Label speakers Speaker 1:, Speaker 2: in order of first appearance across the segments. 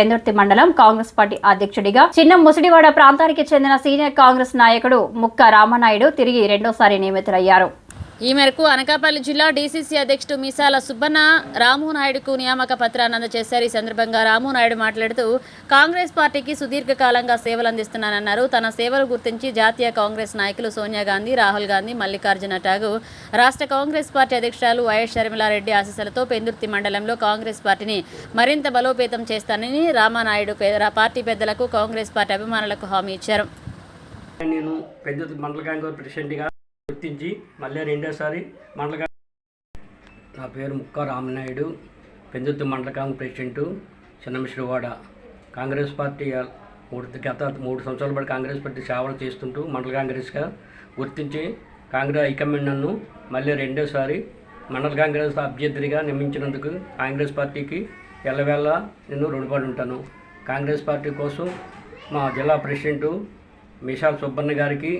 Speaker 1: పెందుర్తి మండలం కాంగ్రెస్ పార్టీ అధ్యక్షుడిగా చిన్న ముసిడివాడ ప్రాంతానికి చెందిన సీనియర్ కాంగ్రెస్ నాయకుడు ముక్క రామనాయుడు తిరిగి రెండోసారి నియమితులయ్యారు.
Speaker 2: ఈ మేరకు అనకాపల్లి జిల్లా డీసీసీ అధ్యక్షుడు మీసాల సుబ్బన్న రామునాయుడుకు నియామక పత్రాన్ని అందజేశారు. ఈ సందర్భంగా రామునాయుడు మాట్లాడుతూ కాంగ్రెస్ పార్టీకి సుదీర్ఘకాలంగా సేవలు అందిస్తున్నానన్నారు. తన సేవలు గుర్తించి జాతీయ కాంగ్రెస్ నాయకులు సోనియా గాంధీ రాహుల్ గాంధీ మల్లికార్జున ఠాగూర్ రాష్ట్ర కాంగ్రెస్ పార్టీ అధ్యక్షురాలు వైఎస్ షర్మిలారెడ్డి ఆశీస్సులతో పెందుర్తి మండలంలో కాంగ్రెస్ పార్టీని మరింత బలోపేతం చేస్తానని రామానాయుడు పార్టీ పెద్దలకు కాంగ్రెస్ పార్టీ అభిమానులకు హామీ ఇచ్చారు.
Speaker 3: నేను పెద్ద మండల కాంగ్రెస్ ప్రెసిడెంట్గా గుర్తించి మళ్ళీ రెండోసారి మండల నా పేరు ముక్క రామనాయుడు పెందుతు మండల Congress president Chinnamisravada Congress party మూడు గత మూడు సంవత్సరాల పాటు కాంగ్రెస్ పార్టీ సేవలు చేస్తుంటూ మండల కాంగ్రెస్గా గుర్తించి కాంగ్రెస్ హైకమాండ్ నన్ను మళ్ళీ రెండోసారి మండల కాంగ్రెస్ అభ్యర్థిగా నియమించినందుకు కాంగ్రెస్ పార్టీకి ఎల్లవేళ నేను రుణపడి ఉంటాను. కాంగ్రెస్ పార్టీ కోసం మా జిల్లా ప్రెసిడెంటు మిషాల్ సుబ్బన్న గారికి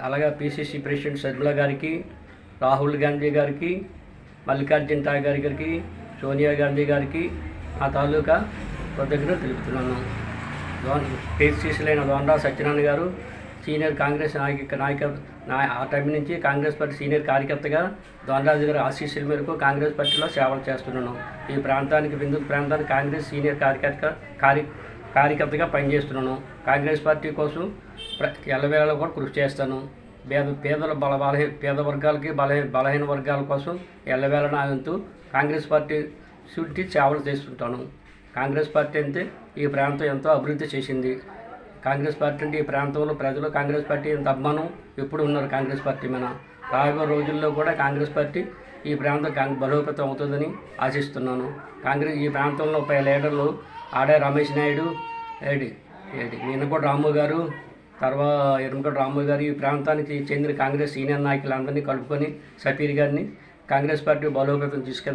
Speaker 3: అలాగే పిసిసి ప్రెసిడెంట్ శర్మిల గారికి రాహుల్ గాంధీ గారికి మల్లికార్జున ఖార్గే గారికి సోనియా గాంధీ గారికి ఆ తాలూకా కృతజ్ఞత తెలుపుతున్నాను. పిసిసిలైన దొండా సత్యనారాయణ గారు సీనియర్ కాంగ్రెస్ నాయక నాయక ఆ టైం నుంచి కాంగ్రెస్ పార్టీ సీనియర్ కార్యకర్తగా దొండరాజు గారి ఆశీస్సుల మేరకు కాంగ్రెస్ పార్టీలో సేవలు చేస్తున్నాను. ఈ ప్రాంతానికి బిందు ప్రాంతానికి కాంగ్రెస్ సీనియర్ కార్యకర్త కార్య కార్యకర్తగా పనిచేస్తున్నాను. కాంగ్రెస్ పార్టీ కోసం ఎల్లవేళలో కూడా కృషి చేస్తాను. పేద పేదల బల బలహీన పేద వర్గాలకి బలహీన బలహీన వర్గాల కోసం ఎల్లవేళ నా వంతు కాంగ్రెస్ పార్టీ చుట్టి సేవలు చేస్తుంటాను. కాంగ్రెస్ పార్టీ అంటే ఈ ప్రాంతం ఎంతో అభివృద్ధి చేసింది. కాంగ్రెస్ పార్టీ అంటే ఈ ప్రాంతంలో ప్రజలు కాంగ్రెస్ పార్టీ ఎంత అభిమానం ఎప్పుడు ఉన్నారు కాంగ్రెస్ పార్టీ మీద. రాబోయే రోజుల్లో కూడా కాంగ్రెస్ పార్టీ ఈ ప్రాంతం కాంగ్ బలోపేతం అవుతుందని ఆశిస్తున్నాను. కాంగ్రెస్ ఈ ప్రాంతంలో పై లీడర్లు ఆడే రమేష్ నాయుడు ఏడి ఏడి మీనకోట రాము గారు తర్వాత ఎరుమకోట రామయ్య గారు ఈ ప్రాంతానికి చెందిన కాంగ్రెస్ సీనియర్ నాయకులందరినీ కలుపుకొని సఫీర్ గారిని కాంగ్రెస్ పార్టీ బలోపేతం తీసుకెళ్తారు.